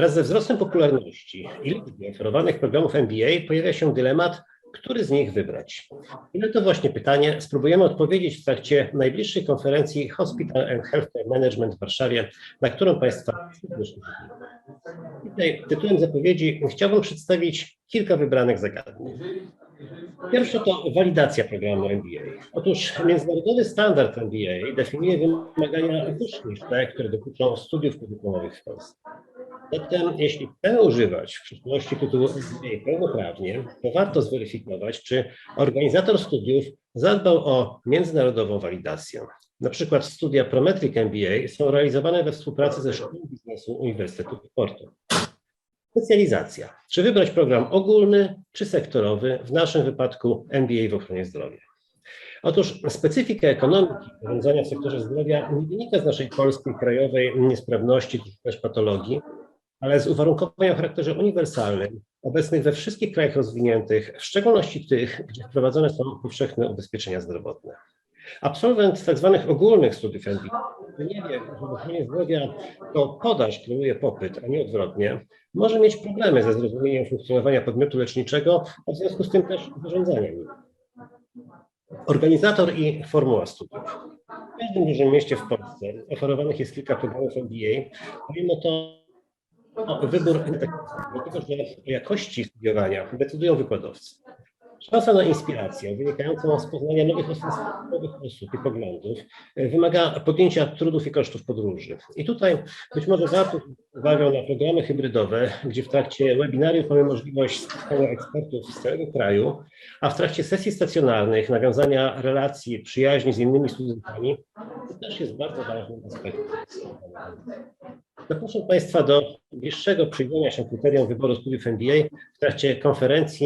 Wraz ze wzrostem popularności i liczby oferowanych programów MBA pojawia się dylemat, który z nich wybrać. I na to właśnie pytanie spróbujemy odpowiedzieć w trakcie najbliższej konferencji Hospital and Healthcare Management w Warszawie, na którą Państwa. Tutaj tytułem zapowiedzi chciałbym przedstawić kilka wybranych zagadnień. Pierwsze to walidacja programu MBA. Otóż międzynarodowy standard MBA definiuje wymagania wyższe niż te, które dotyczą studiów podyplomowych w Polsce. Zatem, jeśli chcemy używać w przyszłości tytułu MBA pełnoprawnie, to warto zweryfikować, czy organizator studiów zadbał o międzynarodową walidację. Na przykład studia Prometric MBA są realizowane we współpracy ze Szkołą Biznesu Uniwersytetu Portu. Specjalizacja. Czy wybrać program ogólny czy sektorowy, w naszym wypadku MBA w ochronie zdrowia? Otóż specyfika ekonomiki zarządzania w sektorze zdrowia nie wynika z naszej polskiej krajowej niesprawności czy też patologii, ale z uwarunkowań o charakterze uniwersalnym, obecnych we wszystkich krajach rozwiniętych, w szczególności tych, gdzie wprowadzone są powszechne ubezpieczenia zdrowotne. Absolwent tzw. Tak ogólnych studiów MBA, nie wie, że w ochronie zdrowia to podaż kreuje popyt, a nie odwrotnie, może mieć problemy ze zrozumieniem funkcjonowania podmiotu leczniczego, a w związku z tym też zarządzania nim. Organizator i formuła studiów. W każdym dużym mieście w Polsce oferowanych jest kilka programów MBA, pomimo to wybór, dlatego że o jakości studiowania decydują wykładowcy. Szansa na inspirację wynikającą z poznania nowych, nowych osób i poglądów wymaga podjęcia trudów i kosztów podróży. I tutaj być może warto uwagę na programy hybrydowe, gdzie w trakcie webinariów mamy możliwość spotkania ekspertów z całego kraju, a w trakcie sesji stacjonarnych nawiązania relacji, przyjaźni z innymi studentami, to też jest bardzo ważnym aspektem. Zapraszam Państwa do bliższego przyjrzenia się kryterium wyboru studiów MBA w trakcie konferencji